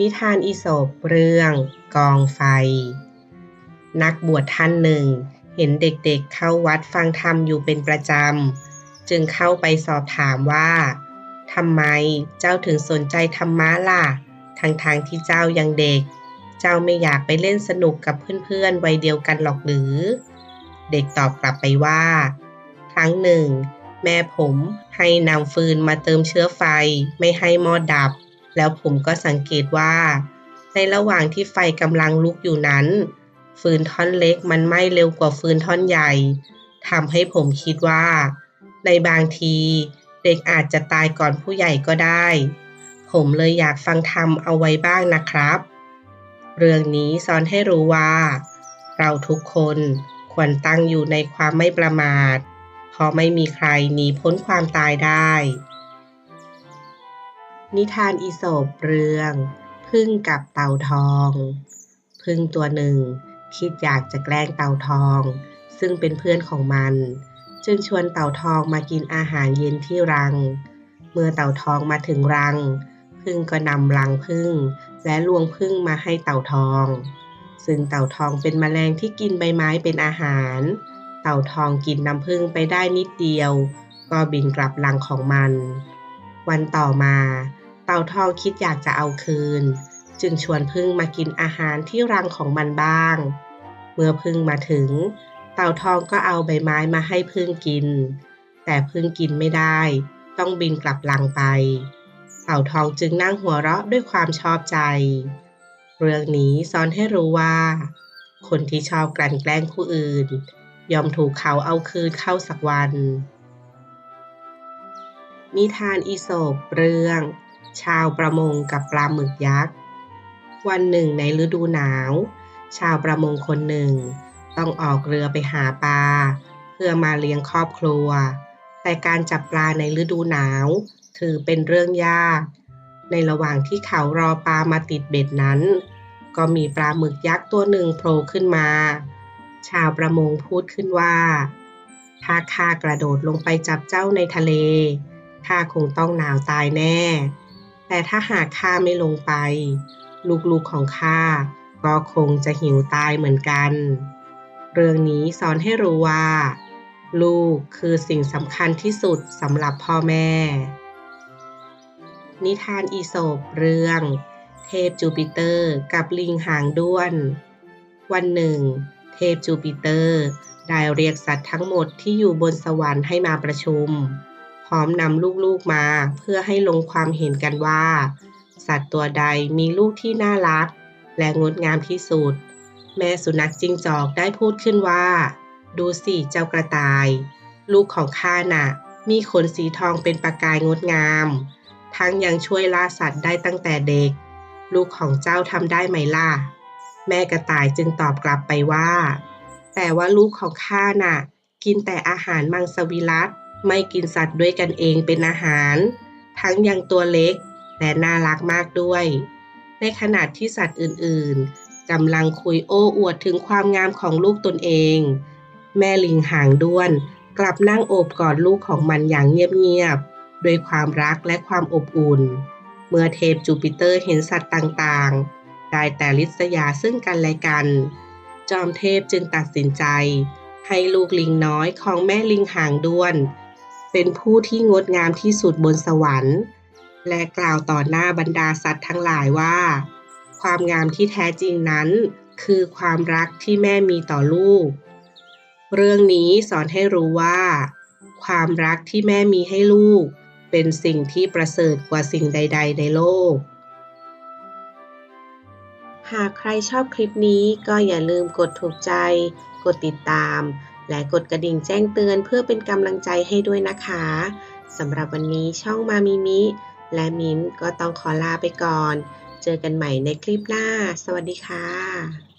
นิทานอีสปเรื่องกองไฟ นักบวชท่านหนึ่ง เห็นเด็กๆเข้าวัดฟังธรรมอยู่เป็นประจำ จึงเข้าไปสอบถามว่าทำไมเจ้าถึงสนใจธรรมะล่ะทั้งๆทที่เจ้ายังเด็ก เจ้าไม่อยากไปเล่นสนุกกับเพื่อนๆวัยเดียวกันหรอกหรือ เด็กตอบกลับไปว่า ครั้งหนึ่ง แม่ผมให้นำฟืนมาเติมเชื้อไฟไม่ให้หม้อดับ แล้วผมก็สังเกตว่า ในระหว่างที่ไฟกำลังลุกอยู่นั้น ฟืนท่อนเล็กมันไหม้เร็วกว่าฟืนท่อนใหญ่ทำให้ผมคิดว่า ในบางทีเด็กอาจจะตายก่อนผู้ใหญ่ก็ได้ ผมเลยอยากฟังธรรมเอาไว้บ้างนะครับ เรื่องนี้สอนให้รู้ว่า เราทุกคนควรตั้งอยู่ในความไม่ประมาทเพราะไม่มีใครหนีพ้นความตายได้ นิทานอีสปเรื่อง พึ่งกับเต่าทอง พึ่งตัวหนึ่ง คิดอยากจะแกล้งเต่าทอง ซึ่งเป็นเพื่อนของมัน จึงชวนเต่าทองมากินอาหารเย็นที่รัง เมื่อเต่าทองมาถึงรัง พึ่งก็นำรังพึ่ง และลวงพึ่งมาให้เต่าทอง ซึ่งเต่าทองเป็นแมลงที่กินใบไม้เป็นอาหาร เต่าทองกินน้ำพึ่งไปได้นิดเดียว ก็บินกลับรังของมัน วันต่อมา เต่าทองคิดอยากจะเอาคืน จึงชวนพึ่งมากินอาหารที่รังของมันบ้าง เมื่อพึ่งมาถึง เต่าทองก็เอาใบไม้มาให้พึ่งกิน แต่พึ่งกินไม่ได้ ต้องบินกลับรังไป เต่าทองจึงนั่งหัวเราะด้วยความชอบใจ เรื่องนี้สอนให้รู้ว่า คนที่ชอบกลั่นแกล้งผู้อื่น ยอมถูกเขาเอาคืนเข้าสักวันนิทานอีสปเรื่อง ชาวประมงกับปลาหมึกยักษ์ วันหนึ่งในฤดูหนาว ชาวประมงคนหนึ่ง ต้องออกเรือไปหาปลา เพื่อมาเลี้ยงครอบครัว แต่การจับปลาในฤดูหนาว ถือเป็นเรื่องยาก ในระหว่างที่เขารอปลามาติดเบ็ดนั้น ก็มีปลาหมึกยักษ์ตัวหนึ่งโผล่ขึ้นมา ชาวประมงพูดขึ้นว่า ถ้าข้ากระโดดลงไปจับเจ้าในทะเลข้าคงต้องหนาวตายแน่ แต่ถ้าหากข้าไม่ลงไป ลูกๆของข้าก็คงจะหิวตายเหมือนกัน เรื่องนี้สอนให้รู้ว่า ลูกคือสิ่งสำคัญที่สุดสำหรับพ่อแม่ นิทานอีโสปเรื่อง เทพจูปิเตอร์กับลิงหางด้วน วันหนึ่ง เทพจูปิเตอร์ได้เรียกสัตว์ทั้งหมดที่อยู่บนสวรรค์ให้มาประชุม พร้อมนำลูกๆมา เพื่อให้ลงความเห็นกันว่า สัตว์ตัวใดมีลูกที่น่ารัก และงดงามที่สุด แม่สุนัขจิ้งจอกได้พูดขึ้นว่า ดูสิเจ้ากระต่าย ลูกของข้าน่ะ มีขนสีทองเป็นประกายงดงาม ทั้งยังช่วยล่าสัตว์ได้ตั้งแต่เด็ก ลูกของเจ้าทำได้ไหมล่ะ แม่กระต่ายจึงตอบกลับไปว่า แต่ว่าลูกของข้าน่ะ กินแต่อาหารมังสวิรัต ไม่กินสัตว์ด้วยกันเองเป็นอาหาร ทั้งยังตัวเล็กและน่ารักมากด้วย ในขณะที่สัตว์อื่นๆกำลังคุยโอ้อวดถึงความงามของลูกตนเอง แม่ลิงหางด้วน กลับนั่งโอบกอดลูกของมันอย่างเงียบๆด้วยความรักและความอบอุ่น เมื่อเทพจูปิเตอร์เห็นสัตว์ต่างๆ ได้แต่ลิษยาซึ่งกันและกัน จอมเทพจึงตัดสินใจ ให้ลูกลิงน้อยของแม่ลิงหางด้วน เป็นผู้ที่งดงามที่สุดบนสวรรค์ และกล่าวต่อหน้าบรรดาสัตว์ทั้งหลายว่า ความงามที่แท้จริงนั้น คือความรักที่แม่มีต่อลูก เรื่องนี้สอนให้รู้ว่า ความรักที่แม่มีให้ลูก เป็นสิ่งที่ประเสริฐกว่าสิ่งใด ๆ ในโลกหากใครชอบคลิปนี้ก็อย่าลืมกดถูกใจ กดติดตาม และกดกระดิ่งแจ้งเตือนเพื่อเป็นกำลังใจให้ด้วยนะคะสำหรับวันนี้ช่องมามิมิ และมิ้นก็ต้องขอลาไปก่อน เจอกันใหม่ในคลิปหน้า สวัสดีค่ะ